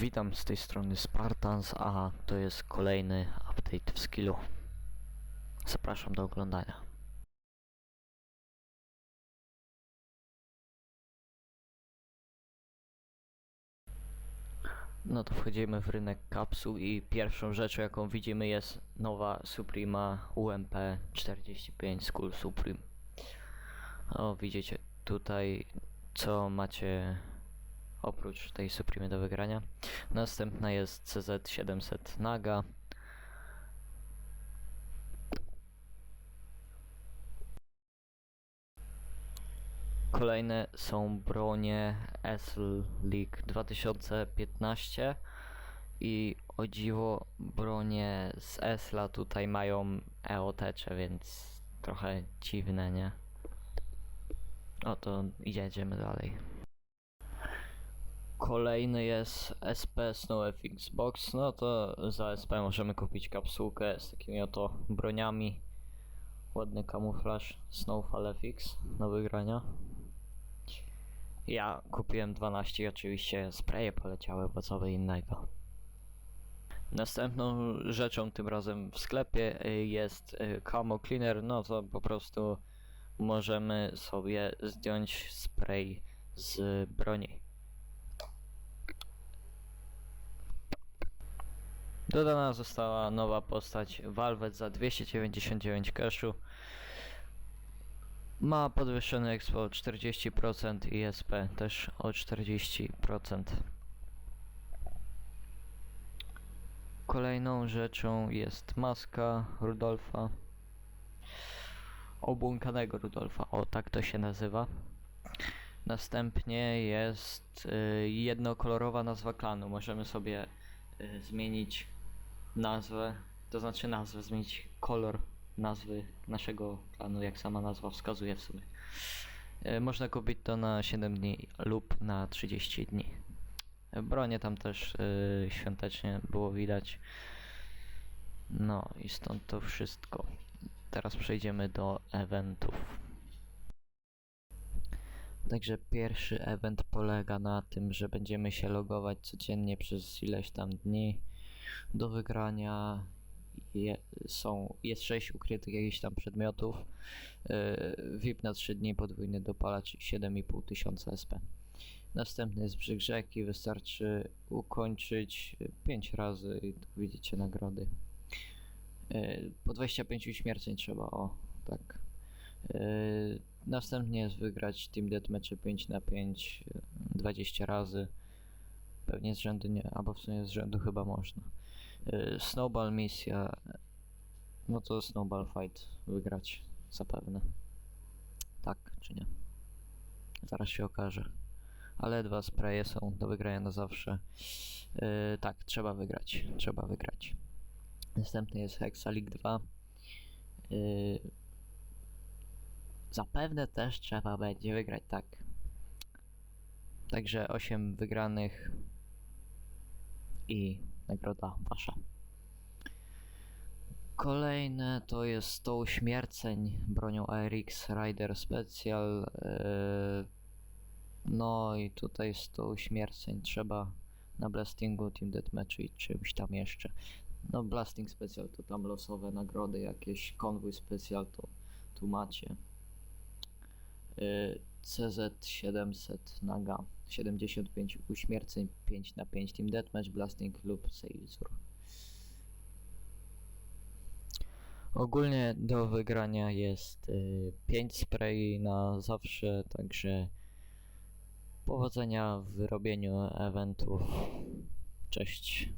Witam z tej strony Spartans, a to jest kolejny update w skillu. Zapraszam do oglądania. No to wchodzimy w rynek kapsuł i pierwszą rzeczą jaką widzimy jest nowa Suprema UMP 45 School Supreme. O widzicie tutaj co macie oprócz tej Supremy do wygrania. Następna jest CZ700 Naga. Kolejne są bronie SL League 2015 i o dziwo bronie z Esla tutaj mają EOT-cze, więc trochę dziwne, nie? O to jedziemy dalej. Kolejny jest SP Snow FX Box. No to za SP możemy kupić kapsułkę z takimi oto broniami. Ładny kamuflaż Snowfall FX do wygrania. Ja kupiłem 12 i oczywiście spraye poleciały, bo co by innego. Następną rzeczą tym razem w sklepie y, jest y, Camo Cleaner. No to po prostu możemy sobie zdjąć spray z broni. Dodana została nowa postać Valvet za 299 cashu. Ma podwyższony expo o 40% i SP też o 40%. Kolejną rzeczą jest maska Rudolfa. Obłąkanego Rudolfa, o tak to się nazywa. Następnie jest y, jednokolorowa nazwa klanu. Możemy sobie y, zmienić nazwę, to znaczy nazwę, zmienić kolor nazwy naszego klanu, jak sama nazwa wskazuje w sumie. E, Można kupić to na 7 dni lub na 30 dni. E, Bronie tam też e, świątecznie było widać. No i stąd to wszystko. Teraz przejdziemy do eventów. Także pierwszy event polega na tym, że będziemy się logować codziennie przez ileś tam dni. Do wygrania je, są, jest 6 ukrytych jakichś tam przedmiotów. Yy, VIP na 3 dni, podwójny dopalacz 7,5 tysiąca SP. Następny jest brzeg rzeki, wystarczy ukończyć 5 razy i tu widzicie nagrody. Yy, po 25 uśmierceń trzeba, o tak. Yy, następnie jest wygrać Team Deathmatch 5 na 5 yy, 20 razy. Pewnie z rzędu nie, albo w sumie z rzędu chyba można. Yy, Snowball misja. No to Snowball fight wygrać zapewne. Tak czy nie? Zaraz się okaże. Ale dwa spraye są do wygrania na zawsze. Yy, tak, trzeba wygrać. Trzeba wygrać. Następny jest Hexa League 2. Yy, zapewne też trzeba będzie wygrać, tak. Także 8 wygranych i nagroda wasza. Kolejne to jest 100 uśmierceń bronią ARX Rider Special. Yy, no i tutaj 100 uśmierceń trzeba na Blastingu, Team Deathmatchu i czymś tam jeszcze. No Blasting Special to tam losowe nagrody, jakieś konwój Special to tu macie. Yy, CZ700 Naga 75 uśmierceń 5 na 5 Team Deathmatch, Blasting lub Seizur. Ogólnie do wygrania jest y, 5 spray na zawsze, także powodzenia w robieniu eventów. Cześć.